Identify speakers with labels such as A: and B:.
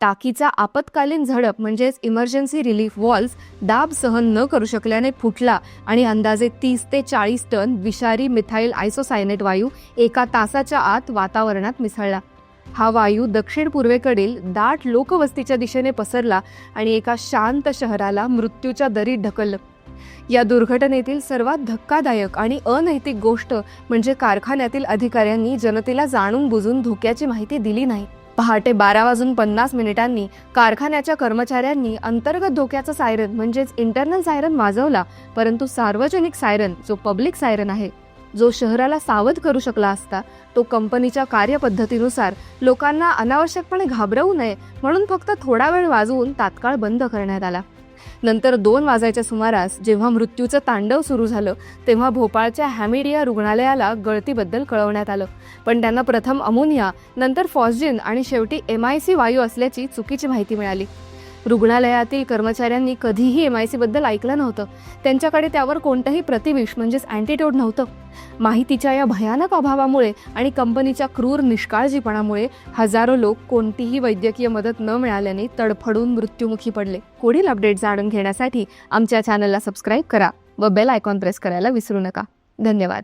A: टाकीचा आपत्कालीन झडप म्हणजेच इमर्जन्सी रिलीफ वॉल्स दाब सहन न करू शकल्याने फुटला आणि अंदाजे तीस ते चाळीस टन विषारी मिथाईल आयसोसायनेट वायू एका तासाच्या आत वातावरणात मिसळला. हा वायू दक्षिण पूर्वेकडील दाट लोकवस्तीच्या दिशेने पसरला आणि एका शांत शहराला मृत्यूच्या दरीत ढकललं. या दुर्घटनेतील सर्वात धक्कादायक आणि अनैतिक गोष्ट म्हणजे कारखान्यातील अधिकाऱ्यांनी जनतेला जाणून बुजून धोक्याची माहिती दिली नाही. पहाटे बारा वाजून पन्नास मिनिटांनी कारखान्याच्या कर्मचाऱ्यांनी अंतर्गत धोक्याचा सायरन म्हणजेच इंटरनल सायरन वाजवला परंतु सार्वजनिक सायरन जो पब्लिक सायरन आहे जो शहराला सावध करू शकला असता तो कंपनीच्या कार्यपद्धतीनुसार लोकांना अनावश्यकपणे घाबरवू नये म्हणून फक्त थोडा वेळ वाजवून तात्काळ बंद करण्यात आला. नंतर दोन वाजायच्या सुमारास जेव्हा मृत्यूचं तांडव सुरू झालं तेव्हा भोपाळच्या हॅमिडिया रुग्णालयाला गळतीबद्दल कळवण्यात आलं. पण त्यांना प्रथम अमोनिया नंतर फॉस्जिन आणि शेवटी एम आय सी वायू असल्याची चुकीची माहिती मिळाली. रुग्णालयातील कर्मचाऱ्यांनी कधीही एम आय सीबद्दल ऐकलं नव्हतं. त्यांच्याकडे त्यावर कोणतंही प्रतिविष म्हणजेच अँटीट्यूड नव्हतं. माहितीच्या या भयानक अभावामुळे आणि कंपनीच्या क्रूर निष्काळजीपणामुळे हजारो लोक कोणतीही वैद्यकीय मदत न मिळाल्याने तडफडून मृत्युमुखी पडले. पुढील अपडेट जाणून घेण्यासाठी आमच्या चॅनलला सबस्क्राईब करा व बेल आयकॉन प्रेस करायला विसरू नका. धन्यवाद.